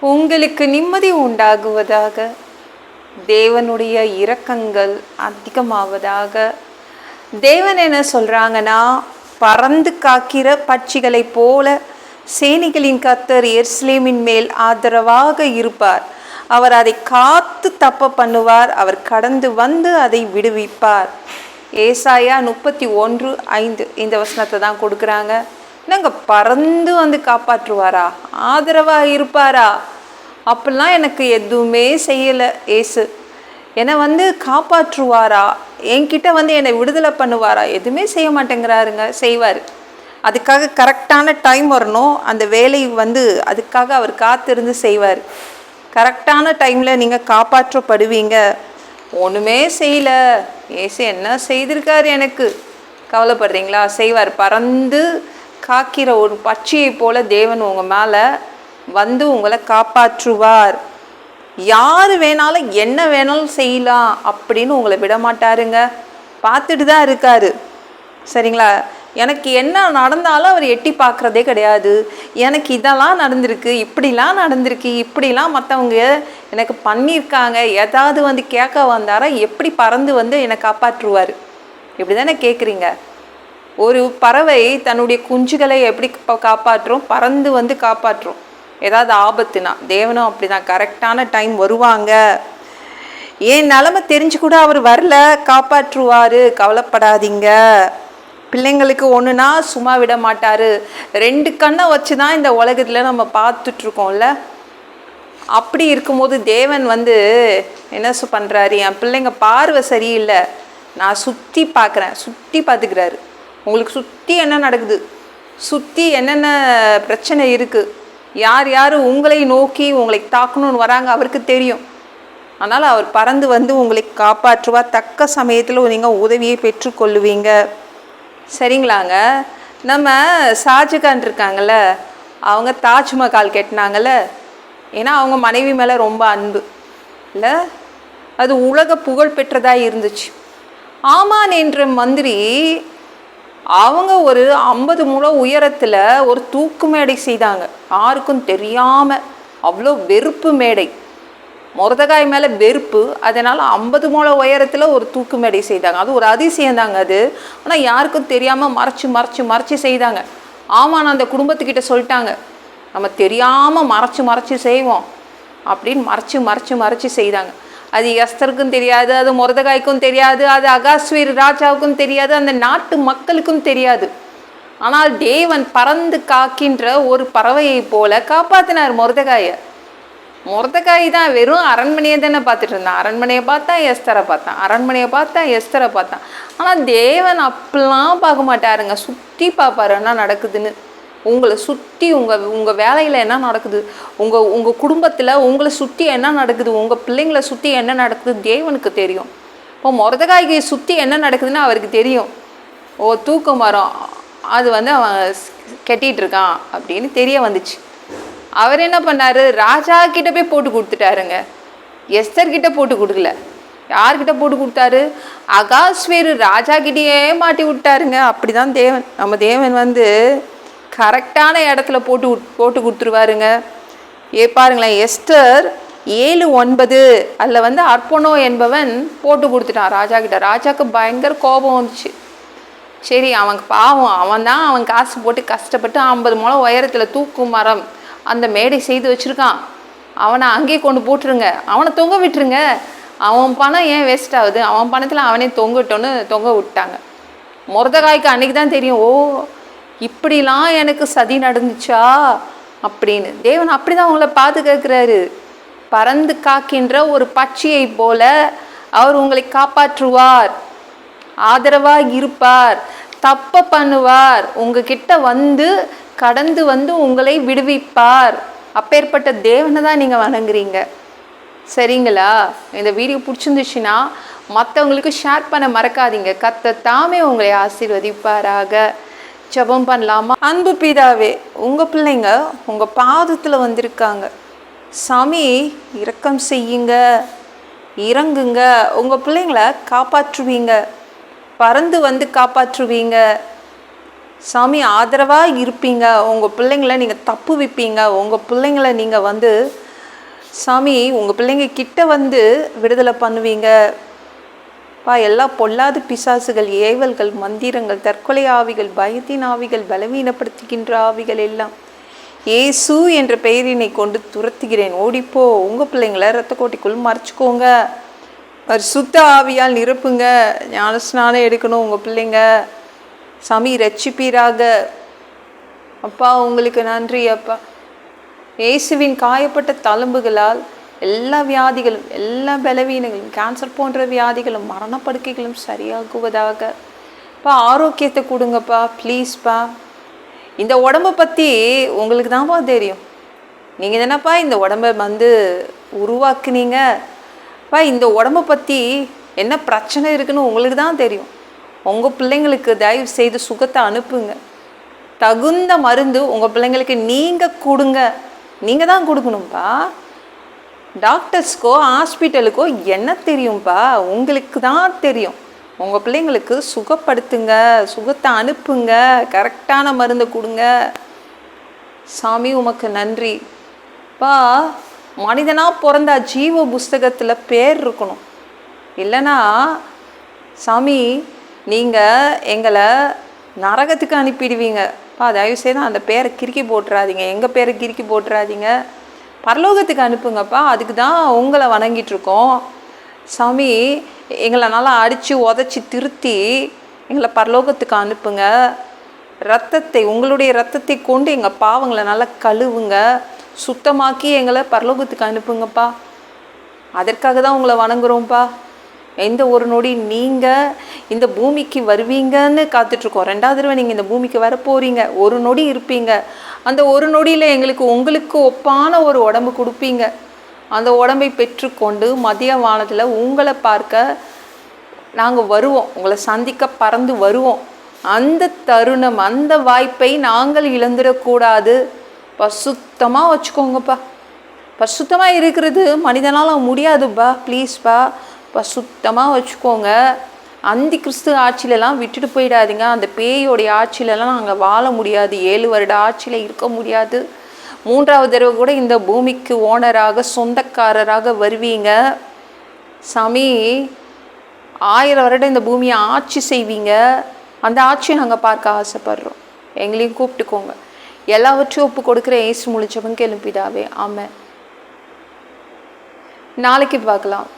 உங்களுக்கு நிம்மதி உண்டாகுவதாக. தேவனுடைய இரக்கங்கள் அதிகமாவதாக. தேவன் என்ன சொல்கிறாங்கன்னா பறந்து காக்கிற பட்சிகளைப் போல சேனிகளின் கத்தர் எர்ஸ்லேமின் மேல் ஆதரவாக இருப்பார். அவர் அதை காத்து தப்ப பண்ணுவார். அவர் கடந்து வந்து அதை விடுவிப்பார். ஏசாயா முப்பத்தி ஒன்று ஐந்து இந்த வசனத்தை தான் கொடுக்குறாங்க. என்னங்க பறந்து வந்து காப்பாற்றுவாரா? ஆதரவாக இருப்பாரா? அப்படிலாம் எனக்கு எதுவுமே செய்யலை ஏசு. என்னை வந்து காப்பாற்றுவாரா? என்கிட்ட வந்து என்னை விடுதலை பண்ணுவாரா? எதுவுமே செய்ய மாட்டேங்கிறாருங்க செய்வார். அதுக்காக கரெக்டான டைம் வரணும். அந்த வேலை வந்து அதுக்காக அவர் காத்திருந்து செய்வார். கரெக்டான டைமில் நீங்கள் காப்பாற்றப்படுவீங்க. ஒன்றுமே செய்யலை. ஏசு என்ன செய்திருக்காரு எனக்கு? கவலைப்படுறீங்களா? செய்வார். பறந்து காக்கிற ஒரு பட்சியை போல தேவன் உங்கள் மேலே வந்து உங்களை காப்பாற்றுவார். யார் வேணாலும் என்ன வேணாலும் செய்யலாம் அப்படின்னு உங்களை விட மாட்டாருங்க பார்த்துட்டு தான் இருக்காரு. சரிங்களா? எனக்கு என்ன நடந்தாலும் அவர் எட்டி பார்க்குறதே கிடையாது. எனக்கு இதெல்லாம் நடந்திருக்கு இப்படிலாம் நடந்திருக்கு இப்படிலாம் மற்றவங்க எனக்கு பண்ணியிருக்காங்க. ஏதாவது வந்து கேட்க வந்தாரா எப்படி பறந்து வந்து என்னை காப்பாற்றுவார்? இப்படி தானே கேட்குறீங்க? ஒரு பறவை தன்னுடைய குஞ்சுகளை எப்படி காப்பாற்றும்? பறந்து வந்து காப்பாற்றும். ஏதாவது ஆபத்துனா தேவனும் அப்படிதான் கரெக்டான டைம் வருவாங்க. ஏன் நிலமை தெரிஞ்சு கூட அவர் வரல காப்பாற்றுவார் கவலைப்படாதீங்க. பிள்ளைங்களுக்கு ஒன்றுனா சும்மா விட மாட்டார். ரெண்டு கண்ணை வச்சு தான் இந்த உலகத்தில் நம்ம பார்த்துட்ருக்கோம்ல. அப்படி இருக்கும்போது தேவன் வந்து என்ன பண்ணுறாரு என் பிள்ளைங்க பார்வை சரியில்லை. நான் சுற்றி பார்க்குறேன். சுற்றி பார்த்துக்கிறாரு. உங்களுக்கு சுற்றி என்ன நடக்குது? சுற்றி என்னென்ன பிரச்சனை இருக்குது யார் யார் உங்களை நோக்கி உங்களை தாக்கணும்னு வராங்க அவருக்கு தெரியும். அதனால் அவர் பறந்து வந்து உங்களை காப்பாற்றுவார் தக்க சமயத்தில் நீங்கள் உதவியை பெற்றுக்கொள்ளுவீங்க சரிங்களாங்க? நம்ம ஷாஜகான் இருக்காங்கல்ல அவங்க தாஜ்மஹால் கட்டினாங்கல்ல ஏன்னா அவங்க மனைவி மேலே ரொம்ப அன்பு. இல்லை? அது உலக புகழ் பெற்றதாக இருந்துச்சு. ஆமான் என்ற மந்திரி அவங்க ஒரு ஐம்பது முழம் உயரத்தில் ஒரு தூக்கு மேடை செய்தாங்க. யாருக்கும் தெரியாமல் அவ்வளோ வெறுப்பு மேடை. முருதகாய் மேலே வெறுப்பு அதனால் ஐம்பது முழம் உயரத்தில் ஒரு தூக்கு மேடை செய்தாங்க. அது ஒரு அதிசயம் தாங்க அது. ஆனால் யாருக்கும் தெரியாமல் மறைச்சு மறைச்சு மறைச்சு செய்தாங்க. ஆமாம் அந்த குடும்பத்துக்கிட்ட சொல்லிட்டாங்க. நம்ம தெரியாமல் மறைச்சு மறைச்சு செய்வோம் அப்படின்னு மறைச்சு மறைச்சு மறைச்சு செய்தாங்க. அது எஸ்தருக்கும் தெரியாது அது முரதகாய்க்கும் தெரியாது அது அகாஸ்வீர் ராஜாவுக்கும் தெரியாது அந்த நாட்டு மக்களுக்கும் தெரியாது. ஆனால் தேவன் பறந்து காக்கின்ற ஒரு பறவையைப் போல காப்பாத்தினார் முரதகாயை. முரதகாய் தான் வெறும் அரண்மனையை தானே பார்த்துட்டு இருந்தான். அரண்மனையை பார்த்தா எஸ்தரை பார்த்தான். அரண்மனையை பார்த்தா எஸ்தரை பார்த்தான். ஆனால் தேவன் அப்படிலாம் பார்க்க மாட்டாருங்க. சுற்றி பார்ப்பாரு என்ன நடக்குதுன்னு. உங்களை சுற்றி உங்கள் உங்கள் வேலையில் என்ன நடக்குது? உங்கள் உங்கள் குடும்பத்தில் உங்களை சுற்றி என்ன நடக்குது? உங்கள் பிள்ளைங்களை சுற்றி என்ன நடக்குது? தேவனுக்கு தெரியும். இப்போ முருதகாய்க்கு சுற்றி என்ன நடக்குதுன்னு அவருக்கு தெரியும். ஓ தூக்கு மரம் அது வந்து அவன் கெட்டிகிட்டு இருக்கான் அப்படின்னு தெரிய வந்துச்சு. அவர் என்ன பண்ணாரு? ராஜா கிட்ட போய் போட்டு கொடுத்துட்டாருங்க. எஸ்தர்கிட்ட போட்டு கொடுக்கல. யார்கிட்ட போட்டு கொடுத்தாரு? அகாஸ்வேரு ராஜா கிட்டேயே மாட்டி விட்டாருங்க. அப்படிதான் தேவன் நம்ம தேவன் வந்து கரெக்டான இடத்துல போட்டு போட்டு கொடுத்துருவாருங்க. ஏ பாருங்களேன் எஸ்டர் ஏழு ஒன்பது அதில் வந்து அர்ப்பணோ என்பவன் போட்டு கொடுத்துட்டான் ராஜா கிட்ட. ராஜாவுக்கு பயங்கர கோபம் வந்துச்சு. சரி அவன் பாவம் அவன் தான் அவன் காசு போட்டு கஷ்டப்பட்டு ஐம்பது முழம் உயரத்தில் தூக்கு மரம். அந்த மேடை செய்து வச்சுருக்கான். அவனை அங்கேயே கொண்டு போட்டுருங்க. அவனை தொங்க விட்டுருங்க. அவன் பணம் ஏன் வேஸ்ட் ஆகுது? அவன் பணத்தில் அவனே தொங்கட்டோன்னு தொங்க விட்டாங்க. முருதகாய்க்கு அன்னைக்கு தான் தெரியும். ஓ இப்படிலாம் எனக்கு சதி நடந்துச்சா? அப்படின்னு. தேவன் அப்படி தான் உங்களை பாதுகாக்கிறாரு. பறந்து காக்கின்ற ஒரு பட்சியை போல அவர் உங்களை காப்பாற்றுவார். ஆதரவாக இருப்பார். தப்ப பண்ணுவார். உங்ககிட்ட வந்து கடந்து வந்து உங்களை விடுவிப்பார். அப்பேற்பட்ட தேவனை தான் நீங்கள் வணங்குறீங்க. சரிங்களா? இந்த வீடியோ பிடிச்சிருந்துச்சுன்னா மற்றவங்களுக்கு ஷேர் பண்ண மறக்காதீங்க. கத்த தாமே உங்களை ஆசீர்வதிப்பாராக. ஜபம் பண்ணலாமா? அன்பு பிதாவே உங்கள் பிள்ளைங்க உங்கள் பாதத்தில் வந்திருக்காங்க. சாமி இரக்கம் செய்யுங்க. இறங்குங்க. உங்கள் பிள்ளைங்கள காப்பாற்றுவீங்க. பறந்து வந்து காப்பாற்றுவீங்க. சாமி ஆதரவாக இருப்பீங்க. உங்கள் பிள்ளைங்கள நீங்கள் தப்பு வைப்பீங்க. உங்கள் பிள்ளைங்கள நீங்கள் வந்து சாமி உங்கள் பிள்ளைங்க கிட்ட வந்து விடுதலை பண்ணுவீங்க. அப்பா எல்லா பொல்லாத பிசாசுகள் ஏவல்கள் மந்திரங்கள் தற்கொலை ஆவிகள் பயத்தின் ஆவிகள் பலவீனப்படுத்துகின்ற ஆவிகள் எல்லாம். இயேசு என்ற பெயரினை கொண்டு துரத்துகிறேன். ஓடிப்போ உங்கள் பிள்ளைங்கள ரத்த கோட்டைக்குள் மறைச்சிக்கோங்க. ஒரு சுத்த ஆவியால் நிரப்புங்க. ஞானஸ்நானம் எடுக்கணும் உங்கள் பிள்ளைங்க. சாமி ரட்சிப்பீராக அப்பா உங்களுக்கு நன்றி அப்பா. இயேசுவின் காயப்பட்ட தழும்புகளால் எல்லா வியாதிகளும் எல்லா பலவீனங்களும் கேன்சர் போன்ற வியாதிகளும் மரணப்படுக்கைகளும் சரியாகுவதாக. இப்போ ஆரோக்கியத்தை கொடுங்கப்பா ப்ளீஸ்ப்பா இந்த உடம்பை பற்றி உங்களுக்கு தான்ப்பா தெரியும். நீங்கள் தானப்பா இந்த உடம்பை வந்து உருவாக்குனீங்க? பா இந்த உடம்பை பற்றி என்ன பிரச்சனை இருக்குன்னு உங்களுக்கு தான் தெரியும். உங்கள் பிள்ளைங்களுக்கு தயவு செய்து சுகத்தை அனுப்புங்க. தகுந்த மருந்து உங்கள் பிள்ளைங்களுக்கு நீங்கள் கொடுங்க. நீங்கள் தான் கொடுக்கணும்ப்பா டாக்டர்ஸ்க்கோ ஹாஸ்பிட்டலுக்கோ என்ன தெரியும்ப்பா உங்களுக்கு தான் தெரியும். உங்கள் பிள்ளைங்களுக்கு சுகப்படுத்துங்க சுகத்தை அனுப்புங்க கரெக்டான மருந்தை கொடுங்க. சாமி உமக்கு நன்றி. பா மனிதனாக பிறந்தா ஜீவ புஸ்தகத்தில் பேர் இருக்கணும். இல்லைன்னா சாமி நீங்கள் எங்களை நரகத்துக்கு அனுப்பிடுவீங்க. பா தயவுசெய்து அந்த பேரை கிறுக்கி போட்டுறாதீங்க. எங்கள் பேரை கிறுக்கி போட்டுறாதீங்க? பரலோகத்துக்கு அனுப்புங்கப்பா. அதுக்கு தான் உங்களை வணங்கிட்டுருக்கோம். சாமி எங்களை நல்லா அடித்து உதச்சி திருத்தி எங்களை பரலோகத்துக்கு அனுப்புங்க. ரத்தத்தை உங்களுடைய ரத்தத்தை கொண்டு எங்கள் பாவங்களை நல்லா கழுவுங்க. சுத்தமாக்கி எங்களை பரலோகத்துக்கு அனுப்புங்கப்பா. அதற்காக தான் உங்களை வணங்குறோம்ப்பா. எந்த ஒரு நொடி நீங்கள் இந்த பூமிக்கு வருவீங்கன்னு காத்துட்ருக்கோம். ரெண்டாவது தடவை நீங்கள் இந்த பூமிக்கு வர போகிறீங்க ஒரு நொடி இருப்பீங்க. அந்த ஒரு நொடியில் எங்களுக்கு உங்களுக்கு ஒப்பான ஒரு உடம்பு கொடுப்பீங்க. அந்த உடம்பை பெற்றுக்கொண்டு மதிய வானத்தில் உங்களை பார்க்க நாங்கள் வருவோம். உங்களை சந்திக்க பறந்து வருவோம். அந்த தருணம் அந்த வாய்ப்பை நாங்கள் இழந்துடக்கூடாது. பசுத்தமாக வச்சுக்கோங்கப்பா. பசுத்தமாக இருக்கிறது மனிதனால் முடியாதுப்பா. ப்ளீஸ்ப்பா இப்போ சுத்தமாக வச்சுக்கோங்க. அந்தி கிறிஸ்து ஆட்சியிலலாம் விட்டுட்டு போயிடாதீங்க. அந்த பேயோடைய ஆட்சியிலலாம் நாங்கள் வாழ முடியாது. ஏழு வருட ஆட்சியில் இருக்க முடியாது. மூன்றாவது தடவை கூட இந்த பூமிக்கு ஓனராக சொந்தக்காரராக வருவீங்க. சாமி ஆயிரம் வருடம் இந்த பூமியை ஆட்சி செய்வீங்க. அந்த ஆட்சியை நாங்கள் பார்க்க ஆசைப்படுறோம். எங்களையும் கூப்பிட்டுக்கோங்க. எல்லாவற்றையும் ஒப்பு கொடுக்குற ஏசு முழிச்சவங்க எழுப்பிதாவே ஆமாம் நாளைக்கு பார்க்கலாம்.